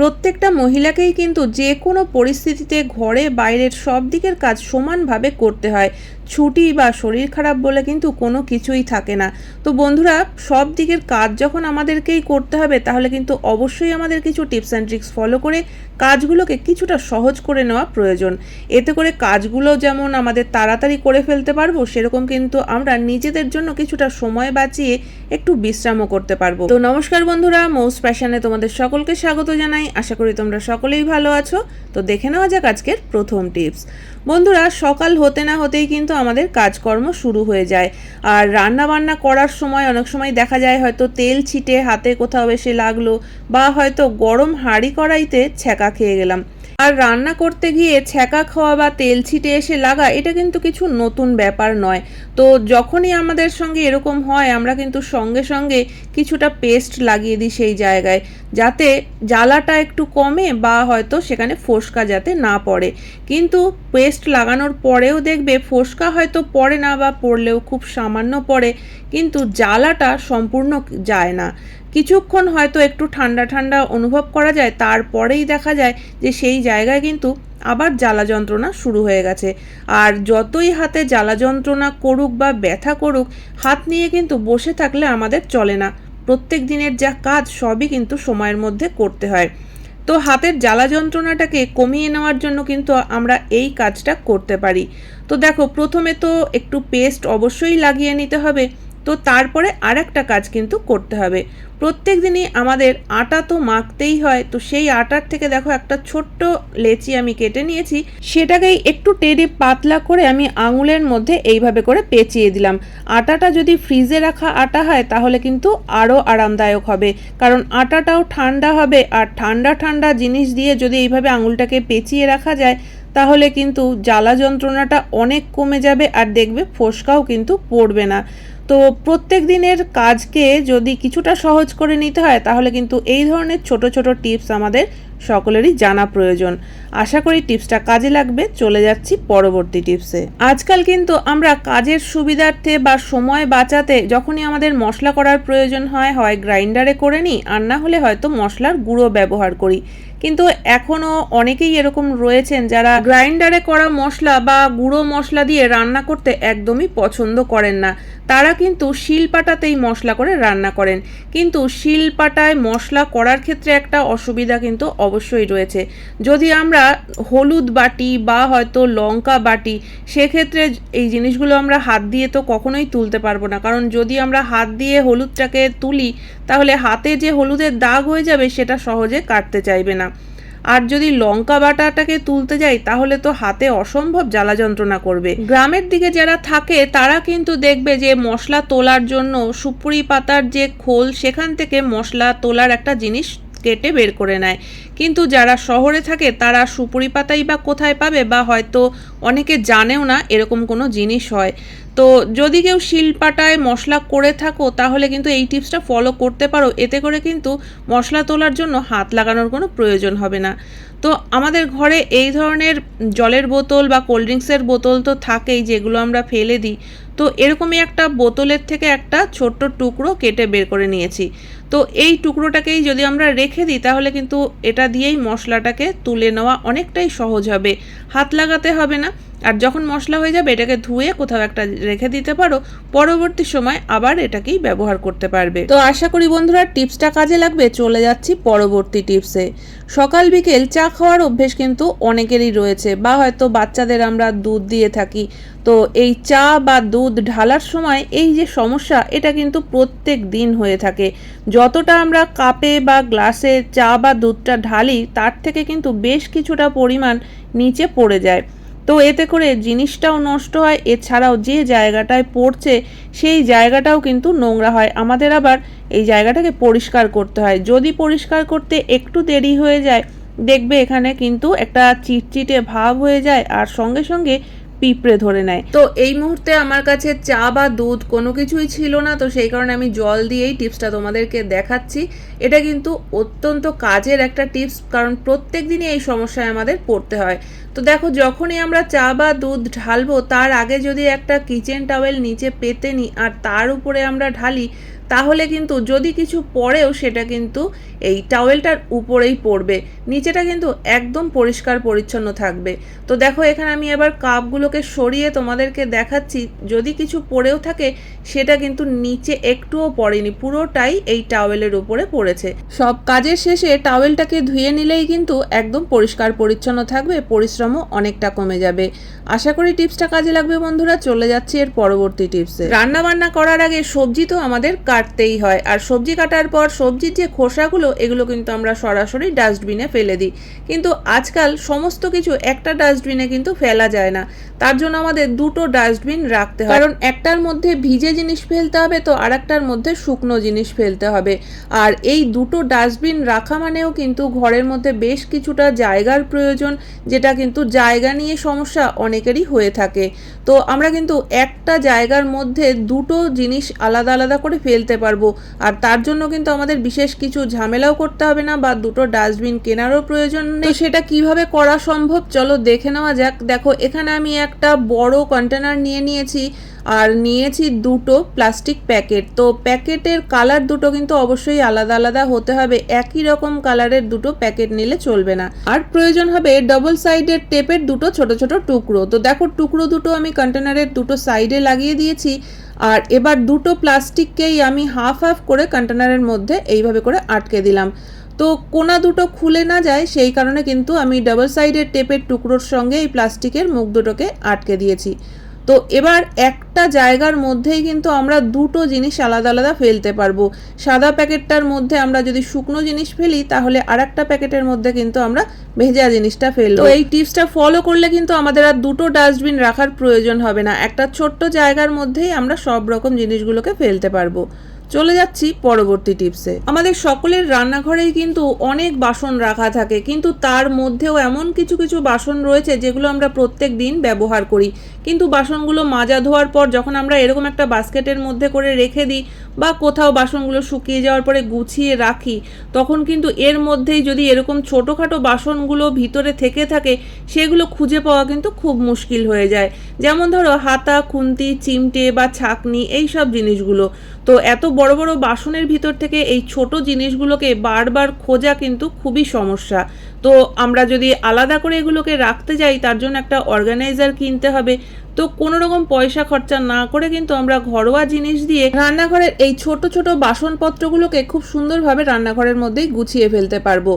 প্রত্যেকটা মহিলাকেই কিন্তু যে কোনো পরিস্থিতিতে ঘরে বাইরের সব দিকের কাজ সমানভাবে করতে হয়। ছুটি বা শরীর খারাপ বলে কিন্তু কোনো কিছুই থাকে না। তো বন্ধুরা, সব দিকের কাজ যখন আমাদেরকেই করতে হবে, তাহলে কিন্তু অবশ্যই আমাদের কিছু টিপস অ্যান্ড ট্রিক্স ফলো করে কাজগুলোকে কিছুটা সহজ করে নেওয়া প্রয়োজন। এতে করে কাজগুলো যেমন আমাদের তাড়াতাড়ি করে ফেলতে পারব, সেরকম কিন্তু আমরা নিজেদের জন্য কিছুটা সময় বাঁচিয়ে একটু বিশ্রামও করতে পারব। তো নমস্কার বন্ধুরা মৌস প্যাশনে তোমাদের সকলকে স্বাগত জানাই। আশা করি তোমরা সকলেই ভালো আছো। তো দেখে নেওয়া যাক আজকের প্রথম টিপস। বন্ধুরা, সকাল হতে না হতেই কিন্তু আমাদের কাজকর্ম শুরু হয়ে যায়। আর রান্না বান্না করার সময় অনেক সময় দেখা যায় হয়তো তেল ছিটে হাতে কোথাও এসে লাগল বা হয়তো গরম হাঁড়ি কড়াইতে ছ্যাঁকা খেয়ে গেলাম। আর রান্না করতে গিয়ে ছ্যাঁকা খাওয়া বা তেল ছিটে এসে লাগা, এটা কিন্তু কিছু নতুন ব্যাপার নয়। তো যখনই আমাদের সঙ্গে এরকম হয়, আমরা কিন্তু সঙ্গে সঙ্গে কিছুটা পেস্ট লাগিয়ে দিই সেই জায়গায়, যাতে জ্বালাটা একটু কমে বা হয়তো সেখানে ফোসকা যাতে না পড়ে। কিন্তু পেস্ট লাগানোর পরেও দেখবে ফোসকা হয়তো পড়ে না বা পড়লেও খুব সামান্য পড়ে, কিন্তু জ্বালাটা সম্পূর্ণ যায় না। কিছুক্ষণ হয়তো একটু ঠান্ডা ঠান্ডা অনুভব করা যায়, তারপরেই দেখা যায় যে সেই জায়গায় কিন্তু আবার জ্বালা যন্ত্রণা শুরু হয়ে গেছে। আর যতই হাতে জ্বালা যন্ত্রণা করুক বা ব্যথা করুক, হাত নিয়ে কিন্তু বসে থাকলে আমাদের চলে না। প্রত্যেক দিনের যা কাজ, সবই কিন্তু সময়ের মধ্যে করতে হয়। তো হাতের জ্বালা যন্ত্রণাটাকে কমিয়ে নেওয়ার জন্য কিন্তু আমরা এই কাজটা করতে পারি। তো দেখো, প্রথমে তো একটু পেস্ট অবশ্যই লাগিয়ে নিতে হবে। তো তারপরে আর একটা কাজ কিন্তু করতে হবে। প্রত্যেক দিনই আমাদের আটা তো মাখতেই হয়, তো সেই আটার থেকে দেখো একটা ছোট্ট লেচি আমি কেটে নিয়েছি, সেটাকেই একটু টেনে পাতলা করে আমি আঙুলের মধ্যে এইভাবে করে পেঁচিয়ে দিলাম। আটাটা যদি ফ্রিজে রাখা আটা হয়, তাহলে কিন্তু আরও আরামদায়ক হবে, কারণ আটাটাও ঠান্ডা হবে, আর ঠান্ডা ঠান্ডা জিনিস দিয়ে যদি এইভাবে আঙুলটাকে পেঁচিয়ে রাখা যায়, তাহলে কিন্তু জ্বালা যন্ত্রণাটা অনেক কমে যাবে, আর দেখবে ফোসকাও কিন্তু পড়বে না। তো প্রত্যেক দিনের কাজকে যদি কিছুটা সহজ করে নিতে হয়, তাহলে কিন্তু এই ধরনের ছোট ছোট টিপস আমাদের সকলেরই জানা প্রয়োজন। আশা করি টিপসটা কাজে লাগবে। চলে যাচ্ছি পরবর্তী টিপসে। আজকাল কিন্তু আমরা কাজের সুবিধার্থে বা সময় বাঁচাতে যখনই আমাদের মশলা করার প্রয়োজন হয় হয় গ্রাইন্ডারে করে নিই, আর না হলে হয়তো মশলার গুঁড়ো ব্যবহার করি। কিন্তু এখনও অনেকেই এরকম রয়েছেন যারা গ্রাইন্ডারে করা মশলা বা গুঁড়ো মশলা দিয়ে রান্না করতে একদমই পছন্দ করেন না। তারা কিন্তু শিলপাটাতেই মশলা করে রান্না করেন। কিন্তু শিলপাটায় মশলা করার ক্ষেত্রে একটা অসুবিধা কিন্তু অবশ্যই রয়েছে। যদি আমরা হলুদ বাটি বা হয়তো লঙ্কা বাটি, সেক্ষেত্রে এই জিনিসগুলো আমরা হাত দিয়ে তো কখনোই তুলতে পারব না। কারণ যদি আমরা হাত দিয়ে হলুদটাকে তুলি, তাহলে হাতে যে হলুদের দাগ হয়ে যাবে, সেটা সহজে কাটতে চাইবে না। আর যদি লঙ্কা বাটাটাকে তুলতে যাই, তাহলে তো হাতে অসম্ভব জ্বালা যন্ত্রণা করবে। গ্রামের দিকে যারা থাকে, তারা কিন্তু দেখবে যে মশলা তোলার জন্য সুপুরি পাতার যে খোল, সেখান থেকে মশলা তোলার একটা জিনিস কেটে বের করে নেয়। কিন্তু যারা শহরে থাকে, তারা সুপুরি পাতাই বা কোথায় পাবে বা হয়তো অনেকে জানেও না এরকম কোনো জিনিস হয়। তো যদি কেউ শিলপাটায় মশলা করে থাকো, তাহলে কিন্তু এই টিপসটা ফলো করতে পারো। এতে করে কিন্তু মশলা তোলার জন্য হাত লাগানোর কোনো প্রয়োজন হবে না। তো আমাদের ঘরে এই ধরনের জলের বোতল বা কোল্ড ড্রিঙ্কসের বোতল তো থাকেই, যেগুলো আমরা ফেলে দিই। তো এরকমই একটা বোতলের থেকে একটা ছোট্ট টুকরো কেটে বের করে নিয়েছি। তো এই টুকরোটাকেই যদি আমরা রেখে দিই, তাহলে কিন্তু এটা দিয়েই মশলাটাকে তুলে নেওয়া অনেকটাই সহজ হবে। হাত লাগাতে হবে না। আর যখন মশলা হয়ে যাবে, এটাকে ধুয়ে কোথাও একটা রেখে দিতে পারো, পরবর্তী সময় আবার এটাকেই ব্যবহার করতে পারবে। তো আশা করি বন্ধুরা, টিপসটা কাজে লাগবে, চলে যাচ্ছি পরবর্তী টিপসে। সকাল বিকেল চা খাওয়ার অভ্যেস কিন্তু অনেকেরই রয়েছে, বা হয়তো বাচ্চাদের আমরা দুধ দিয়ে থাকি। তো এই চা বা দুধ ঢালার সময় এই যে সমস্যা, এটা কিন্তু প্রত্যেক দিন হয়ে থাকে। যতটা আমরা কাপে বা গ্লাসে চা বা দুধটা ঢালি, তার থেকে কিন্তু বেশ কিছুটা পরিমাণ নিচে পড়ে যায়। তো এতে করে জিনিসটাও নষ্ট হয়, এছাড়াও যে জায়গাটায় পড়ছে সেই জায়গাটাও কিন্তু নোংরা হয়। আমাদের আবার এই জায়গাটাকে পরিষ্কার করতে হয়। যদি পরিষ্কার করতে একটু দেরি হয়ে যায়, দেখবে এখানে কিন্তু একটা চিটচিটে ভাব হয়ে যায়, আর সঙ্গে সঙ্গে পিঁপড়ে ধরে নেয়। তো এই মুহূর্তে আমার কাছে চা বা দুধ কোনো কিছুই ছিল না, তো সেই কারণে আমি জল দিয়েই টিপসটা তোমাদেরকে দেখাচ্ছি। এটা কিন্তু অত্যন্ত কাজের একটা টিপস, কারণ প্রত্যেক দিনই এই সমস্যায় আমাদের পড়তে হয়। তো দেখো, যখনই আমরা চা বা দুধ ঢালবো, তার আগে যদি একটা কিচেন টাওয়েল নিচে পেতে নিই আর তার উপরে আমরা ঢালি তাহলে কিন্তু যদি কিছু পড়েও সেটা কিন্তু এই টাওয়েলটার উপরেই পড়বে। নিচেটা কিন্তু একদম পরিষ্কার পরিচ্ছন্ন থাকবে। তো দেখো এখানে আমি এবার কাপগুলোকে সরিয়ে তোমাদেরকে দেখাচ্ছি। যদি কিছু পড়েও থাকে, সেটা কিন্তু নিচে একটুও পড়েনি, পুরোটাই এই টাওয়েলের উপরে পড়েছে। সব কাজের শেষে টাওয়েলটাকে ধুয়ে নিলেই কিন্তু একদম পরিষ্কার পরিচ্ছন্ন থাকবে, পরিশ্রমও অনেকটা কমে যাবে। আশা করি টিপসটা কাজে লাগবে বন্ধুরা, চলে যাচ্ছি এর পরবর্তী টিপসে। রান্না বান্না করার আগে সবজি তো আমাদের কাটতেই হয়। আর সবজি কাটার পর সবজির যে খোসাগুলো, এগুলো কিন্তু আমরা সরাসরি ডাস্টবিনে ফেলে দিই। কিন্তু আজকাল সমস্ত কিছু একটা ডাস্টবিনে কিন্তু ফেলা যায় না। তার জন্য আমাদের দুটো ডাস্টবিন রাখতে হয়। কারণ একটার মধ্যে ভিজে জিনিস ফেলতে হবে তো আর একটার মধ্যে শুকনো জিনিস ফেলতে হবে। আর এই দুটো ডাস্টবিন রাখা মানেও কিন্তু ঘরের মধ্যে বেশ কিছুটা জায়গার প্রয়োজন, যেটা কিন্তু জায়গা নিয়ে সমস্যা অনেকেরই হয়ে থাকে। তো আমরা কিন্তু একটা জায়গার মধ্যে দুটো জিনিস আলাদা আলাদা করে ফেলতে পারব। আর তার জন্য কিন্তু আমাদের বিশেষ কিছু ঝামেলাও করতে হবে না, বা দুটো ডাস্টবিন কেনারও প্রয়োজন নেই। সেটা কীভাবে করা সম্ভব? চলো দেখে নেওয়া যাক। দেখো, এখানে আমি একটা বড় কন্টেনার নিয়ে নিয়েছি, আর নিয়েছি দুটো প্লাস্টিক প্যাকেট তো প্যাকেটের কালার দুটো কিন্তু অবশ্যই আলাদা আলাদা হতে হবে, একই রকম কালারের দুটো প্যাকেট নিলে চলবে না। আর প্রয়োজন হবে ডবল সাইডের টেপের দুটো ছোট ছোট টুকরো। তো দেখো টুকরো দুটো আমি কন্টেনারের দুটো সাইডে লাগিয়ে দিয়েছি, আর এবার দুটো প্লাস্টিককেই আমি হাফ হাফ করে কন্টেনারের মধ্যে এইভাবে করে আটকে দিলাম। তো কোনা দুটো খুলে না যায়, সেই কারণে কিন্তু আমি ডাবল সাইডের টেপের টুকরোর সঙ্গে এই প্লাস্টিকের মুখ দুটোকে আটকে দিয়েছি। তো এবার একটা জায়গার মধ্যেই কিন্তু আমরা দুটো জিনিস আলাদা আলাদা ফেলতে পারব। সাদা প্যাকেটটার মধ্যে আমরা যদি শুকনো জিনিস ফেলি, তাহলে আর একটা প্যাকেটের মধ্যে কিন্তু আমরা ভেজা জিনিসটা ফেলব। এই টিপসটা ফলো করলে কিন্তু আমাদের আর দুটো ডাস্টবিন রাখার প্রয়োজন হবে না। একটা ছোট্ট জায়গার মধ্যেই আমরা সব রকম জিনিসগুলোকে ফেলতে পারব। চলে যাচ্ছি পরবর্তী টিপসে। আমাদের সকলের রান্নাঘরেই কিন্তু অনেক বাসন রাখা থাকে, কিন্তু তার মধ্যেও এমন কিছু কিছু বাসন রয়েছে যেগুলো আমরা প্রত্যেক দিন ব্যবহার করি। কিন্তু বাসনগুলো মাজা ধোয়ার পর যখন আমরা এরকম একটা বাস্কেটের মধ্যে করে রেখে দিই বা কোথাও বাসনগুলো শুকিয়ে যাওয়ার পরে গুছিয়ে রাখি, তখন কিন্তু এর মধ্যেই যদি এরকম ছোটোখাটো বাসনগুলো ভিতরে থেকে থাকে, সেগুলো খুঁজে পাওয়া কিন্তু খুব মুশকিল হয়ে যায়। যেমন ধরো হাতা, খুন্তি, চিমটে বা ছাকনি এই সব জিনিসগুলো। তো এত বড় বড় বাসনের ভিতর থেকে এই ছোট জিনিসগুলোকে বারবার খোঁজা কিন্তু খুবই সমস্যা। তো আমরা যদি আলাদা করে এগুলোকে রাখতে যাই, তার জন্য একটা অর্গানাইজার কিনতে হবে। তো কোনো রকম পয়সা খরচা না করে কিন্তু আমরা ঘরোয়া জিনিস দিয়ে রান্নাঘরের এই ছোট ছোট বাসনপত্রগুলোকে খুব সুন্দরভাবে রান্নাঘরের মধ্যেই গুছিয়ে ফেলতে পারব।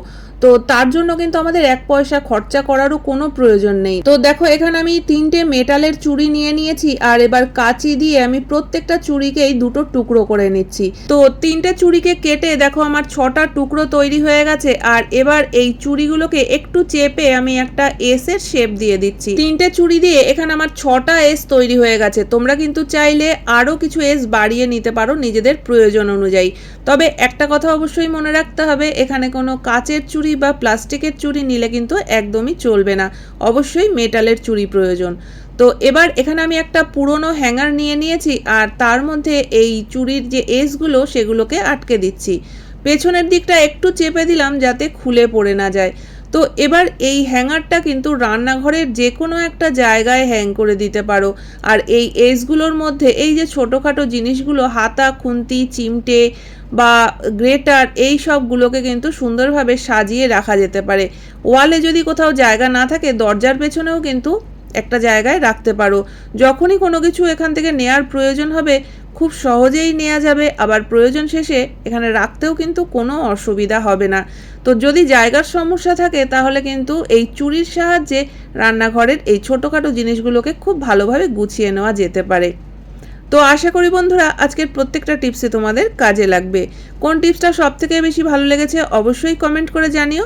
তো তার জন্য কিন্তু আমাদের এক পয়সা খরচা করারও কোনো প্রয়োজন নেই। তো দেখো, এখানে আমি তিনটে মেটালের চুড়ি নিয়ে নিয়েছি আর এবার কাঁচি দিয়ে আমি প্রত্যেকটা চুড়িকেই দুটো টুকরো করে নিচ্ছি। তো তিনটে চুড়িকে কেটে দেখো, আমার ছটা টুকরো তৈরি হয়ে গেছে আর এবার এই চুড়িগুলোকে একটু চেপে আমি একটা এস এর শেপ দিয়ে দিচ্ছি। তিনটে চুড়ি দিয়ে এখানে আমার ছটা এস তৈরি হয়ে গেছে। তোমরা কিন্তু চাইলে আরও কিছু এস বাড়িয়ে নিতে পারো নিজেদের প্রয়োজন অনুযায়ী। তবে একটা কথা অবশ্যই মনে রাখতে হবে, এখানে কোনো কাচের চুড়ি বা প্লাস্টিকের চুড়ি নিলে কিন্তু একদমই চলবে না। অবশ্যই মেটালের চুড়ি প্রয়োজন। তো এবার এখানে আমি একটা পুরনো হ্যাঙ্গার নিয়ে নিয়েছি আর তার মধ্যে এই চুড়ির যে এসগুলো সেগুলোকে আটকে দিচ্ছি। পেছনের দিকটা একটু চেপে দিলাম যাতে খুলে পড়ে না যায়। তো এবার এই হ্যাঙ্গারটা কিন্তু রান্নাঘরের যে কোনো একটা জায়গায় হ্যাং করে দিতে পারো। আর এই এসগুলোর মধ্যে এই যে ছোটোখাটো জিনিসগুলো, হাতা, খুন্তি, চিমটে বা গ্রেটার, এই সবগুলোকে কিন্তু সুন্দরভাবে সাজিয়ে রাখা যেতে পারে। ওয়ালে যদি কোথাও জায়গা না থাকে, দরজার পেছনেও কিন্তু একটা জায়গায় রাখতে পারো। যখনই কোনো কিছু এখান থেকে নেয়ার প্রয়োজন হবে খুব সহজেই নেওয়া যাবে, আবার প্রয়োজন শেষে এখানে রাখতেও কিন্তু কোনো অসুবিধা হবে না। তো যদি জায়গার সমস্যা থাকে, তাহলে কিন্তু এই চুরির সাহায্যে রান্নাঘরের এই ছোটোখাটো জিনিসগুলোকে খুব ভালোভাবে গুছিয়ে নেওয়া যেতে পারে। তো আশা করি বন্ধুরা, আজকের প্রত্যেকটা টিপসে তোমাদের কাজে লাগবে। কোন টিপসটা সব থেকে বেশি ভালো লেগেছে, অবশ্যই কমেন্ট করে জানিও।